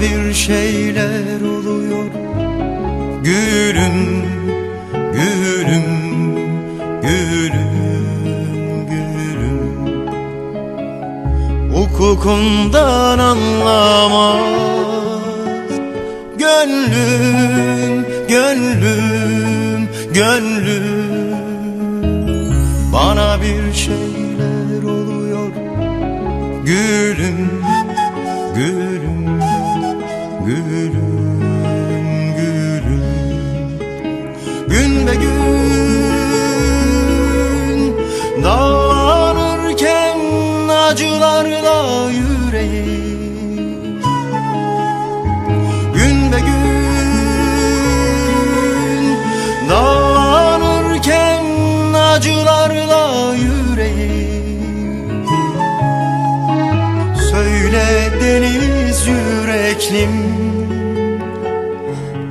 Bir şeyler oluyor. Gülüm, gülüm, gülüm, gülüm. Hukukundan anlamaz. Gönlüm, gönlüm, gönlüm. Bana bir şeyler oluyor. Gülüm, gülüm, yüreklim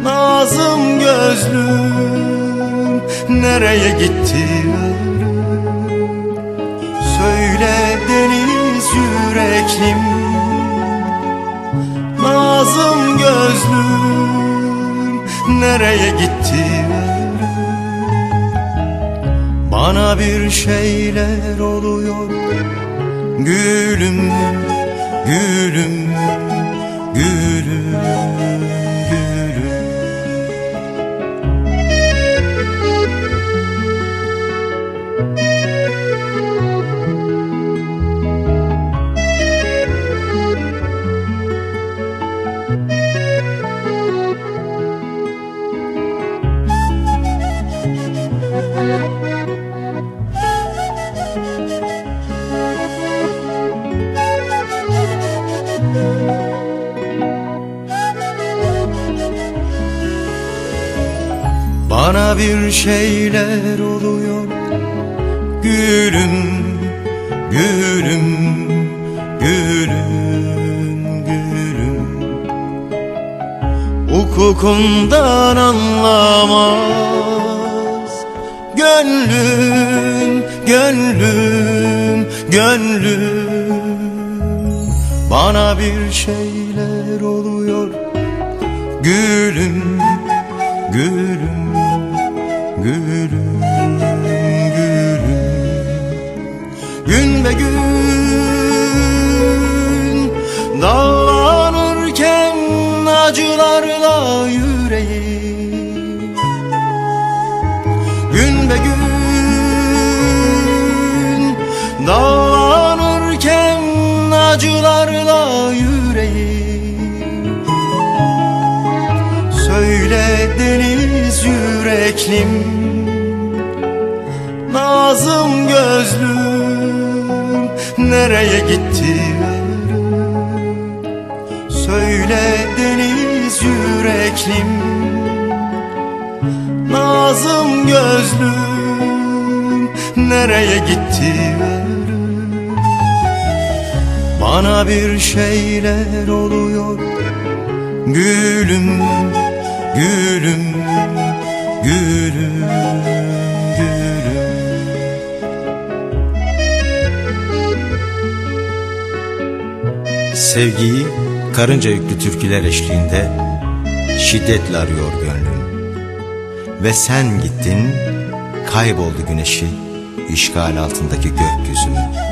Nazım gözlüm Nereye gitti Söyle deniz yüreklim Nazım gözlüm Nereye gitti Bana bir şeyler oluyor Gülüm, gülüm, gülüm, Bana bir şeyler oluyor. Gülüm, gülüm, gülüm, gülüm. Hukukundan anlamaz. Gönlüm, gönlüm, gönlüm. Bana bir şeyler oluyor. Gülüm, gülüm, gülüm, gülüm Gün be gün Dağlanırken acılarla yüreğim. Gün be gün Dağlanırken acılarla yüreğim. Söyle deniz yüreklim Nazım gözlüm. Nereye gitti? Söyle deniz yüreklim Nazım gözlüm. Nereye gitti? Bana bir şeyler oluyor Gülüm, gülüm, gülüm, Sevgiyi karınca yüklü türküler eşliğinde şiddetle arıyor gönlüm. Ve sen gittin, kayboldu güneşi, işgal altındaki gökyüzünün.